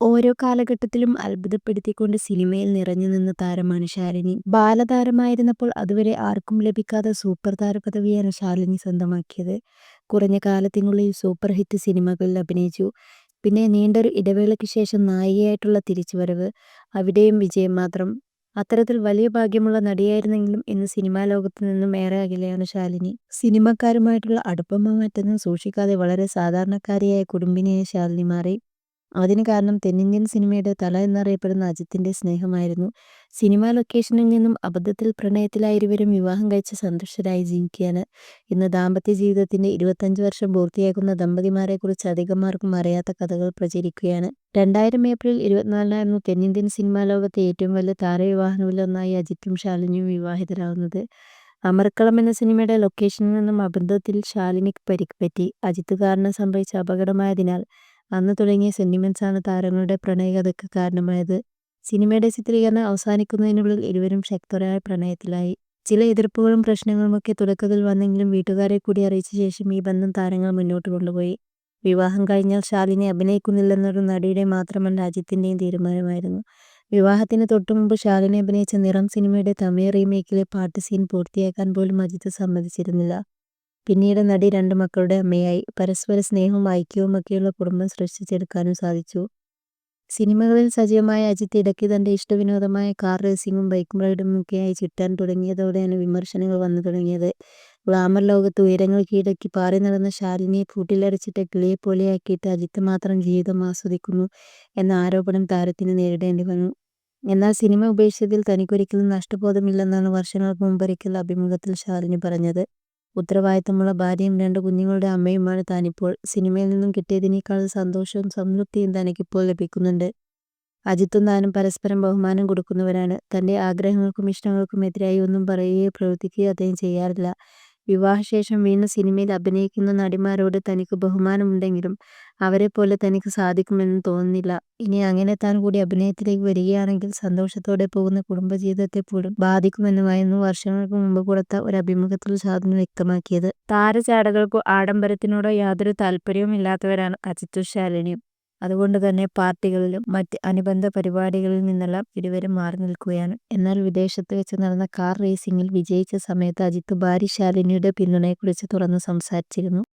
ഓരോ കാലഘട്ടത്തിലും അത്ഭുതപ്പെടുത്തിക്കൊണ്ട് സിനിമയിൽ നിറഞ്ഞു നിന്ന താരമാണ് ശാലിനി. ബാലതാരമായിരുന്നപ്പോൾ അതുവരെ ആർക്കും ലഭിക്കാത്ത സൂപ്പർ താര പദവിയാണ് ശാലിനി സ്വന്തമാക്കിയത്. കുറഞ്ഞ കാലത്തിനുള്ളിൽ സൂപ്പർ ഹിറ്റ് സിനിമകളിൽ അഭിനയിച്ചു. പിന്നെ നീണ്ടൊരു ഇടവേളയ്ക്ക് ശേഷം നായികയായിട്ടുള്ള തിരിച്ചുവരവ്. അവിടെയും വിജയം മാത്രം. അത്തരത്തിൽ വലിയ ഭാഗ്യമുള്ള നടിയായിരുന്നെങ്കിലും ഇന്ന് സിനിമാ ലോകത്തു നിന്നും ഏറെ അകലെയാണ് ശാലിനി. സിനിമക്കാരുമായിട്ടുള്ള അടുപ്പമോ മറ്റൊന്നും സൂക്ഷിക്കാതെ വളരെ സാധാരണക്കാരിയായ കുടുംബിനിയായി ശാലിനി മാറി. അതിന് കാരണം തെന്നിന്ത്യൻ സിനിമയുടെ തല എന്നറിയപ്പെടുന്ന അജിത്തിന്റെ സ്നേഹമായിരുന്നു. സിനിമാ ലൊക്കേഷനിൽ നിന്നും അബദ്ധത്തിൽ പ്രണയത്തിലായ ഇരുവരും വിവാഹം കഴിച്ച് സന്തുഷ്ടരായി ജീവിക്കുകയാണ്. ഇന്ന് ദാമ്പത്യ ജീവിതത്തിന്റെ ഇരുപത്തഞ്ച് വർഷം പൂർത്തിയാക്കുന്ന ദമ്പതിമാരെക്കുറിച്ച് അധികമാർക്കും അറിയാത്ത കഥകൾ പ്രചരിക്കുകയാണ്. രണ്ടായിരം ഏപ്രിൽ ഇരുപത്തിനാലിനായിരുന്നു തെന്നിന്ത്യൻ സിനിമാ ലോകത്തെ ഏറ്റവും വലിയ താരവിവാഹങ്ങളിലൊന്നായി അജിത്തും ശാലിനിയും വിവാഹിതരാകുന്നത്. അമർക്കളം എന്ന സിനിമയുടെ ലൊക്കേഷനിൽ നിന്നും അബദ്ധത്തിൽ ശാലിനിക്ക് പരിക്ക് പറ്റി. അജിത്ത് കാരണം സംഭവിച്ച അപകടമായതിനാൽ അന്ന് തുടങ്ങിയ സെന്റിമെന്റ്സാണ് താരങ്ങളുടെ പ്രണയകഥയ്ക്ക് കാരണമായത്. സിനിമയുടെ ചിത്രീകരണം അവസാനിക്കുന്നതിനുള്ളിൽ ഇരുവരും ശക്തരായ പ്രണയത്തിലായി. ചില എതിർപ്പുകളും പ്രശ്നങ്ങളുമൊക്കെ തുടക്കത്തിൽ വന്നെങ്കിലും വീട്ടുകാരെ കൂടി അറിയിച്ച ശേഷം ഈ ബന്ധം താരങ്ങൾ മുന്നോട്ട് കൊണ്ടുപോയി. വിവാഹം കഴിഞ്ഞാൽ ശാലിനി അഭിനയിക്കുന്നില്ലെന്നൊരു നടിയുടെ മാത്രമല്ല അജിത്തിന്റെയും തീരുമാനമായിരുന്നു. വിവാഹത്തിന് തൊട്ടുമുമ്പ് ശാലിനി അഭിനയിച്ച നിറം സിനിമയുടെ തമിഴ് റീമേക്കിലെ പാട്ട് സീൻ പൂർത്തിയാക്കാൻ പോലും അജിത്ത് സമ്മതിച്ചിരുന്നില്ല. പിന്നീട് നടി രണ്ട് മക്കളുടെ അമ്മയായി. പരസ്പര സ്നേഹവും ഐക്യവും ഒക്കെയുള്ള കുടുംബം സൃഷ്ടിച്ചെടുക്കാനും സാധിച്ചു. സിനിമകളിൽ സജീവമായ അജിത്ത് ഇടയ്ക്ക് തന്റെ ഇഷ്ടവിനോദമായ കാർ റേസിംഗും ബൈക്ക് റൈഡുമൊക്കെയായി ചുറ്റാൻ തുടങ്ങിയതോടെയാണ് വിമർശനങ്ങൾ വന്നു തുടങ്ങിയത്. ഗ്ലാമർ ലോകത്ത് ഉയരങ്ങൾ കീഴടക്കി പാറി നടന്ന ശാലിനിയെ കൂട്ടിലടച്ചിട്ട കിളിയെപ്പോലെയാക്കിയിട്ട് അജിത്ത് മാത്രം ജീവിതം ആസ്വദിക്കുന്നു എന്ന ആരോപണം താരത്തിന് നേരിടേണ്ടി വന്നു. എന്നാൽ സിനിമ ഉപേക്ഷിച്ചതിൽ തനിക്കൊരിക്കലും നഷ്ടബോധമില്ലെന്നാണ് വർഷങ്ങൾക്ക് മുമ്പൊരിക്കൽ അഭിമുഖത്തിൽ ശാലിനി പറഞ്ഞത്. ഉത്തരവാദിത്തമുള്ള ഭാര്യയും രണ്ട് കുഞ്ഞുങ്ങളുടെ അമ്മയുമാണ് താനിപ്പോൾ. സിനിമയിൽ നിന്നും കിട്ടിയതിനേക്കാൾ സന്തോഷവും സംതൃപ്തിയും തനിക്കിപ്പോൾ ലഭിക്കുന്നുണ്ട്. അജിത്തും താനും പരസ്പരം ബഹുമാനം കൊടുക്കുന്നവരാണ്. തന്റെ ആഗ്രഹങ്ങൾക്കും ഇഷ്ടങ്ങൾക്കും എതിരായി ഒന്നും പറയുകയോ പ്രവർത്തിക്കുകയോ അദ്ദേഹം ചെയ്യാറില്ല. വിവാഹശേഷം വീണ്ടും സിനിമയിൽ അഭിനയിക്കുന്ന നടിമാരോട് തനിക്ക് ബഹുമാനമുണ്ടെങ്കിലും അവരെപ്പോലെ തനിക്ക് സാധിക്കുമെന്ന് തോന്നുന്നില്ല. ഇനി അങ്ങനെ താൻ കൂടി അഭിനയത്തിലേക്ക് വരികയാണെങ്കിൽ സന്തോഷത്തോടെ പോകുന്ന കുടുംബജീവിതത്തെ പോലും ബാധിക്കുമെന്നുമായിരുന്നു വർഷങ്ങൾക്ക് മുമ്പ് കൊടുത്ത ഒരു അഭിമുഖത്തിൽ സാധനം വ്യക്തമാക്കിയത്. താരചാടകൾക്കോ ആഡംബരത്തിനോടോ യാതൊരു താൽപര്യവുമില്ലാത്തവരാണ് അജിത്തും ശാലിനിയും. അതുകൊണ്ട് തന്നെ പാർട്ടികളിലും മറ്റ് അനുബന്ധ പരിപാടികളിൽ നിന്നെല്ലാം ഇരുവരും മാറി നിൽക്കുകയാണ്. എന്നാൽ വിദേശത്ത് വെച്ച് നടന്ന കാർ റേസിംഗിൽ വിജയിച്ച സമയത്ത് അജിത്ത് ഭാര്യ ശാലിനിയുടെ പിന്തുണയെക്കുറിച്ച് തുറന്നു സംസാരിച്ചിരുന്നു.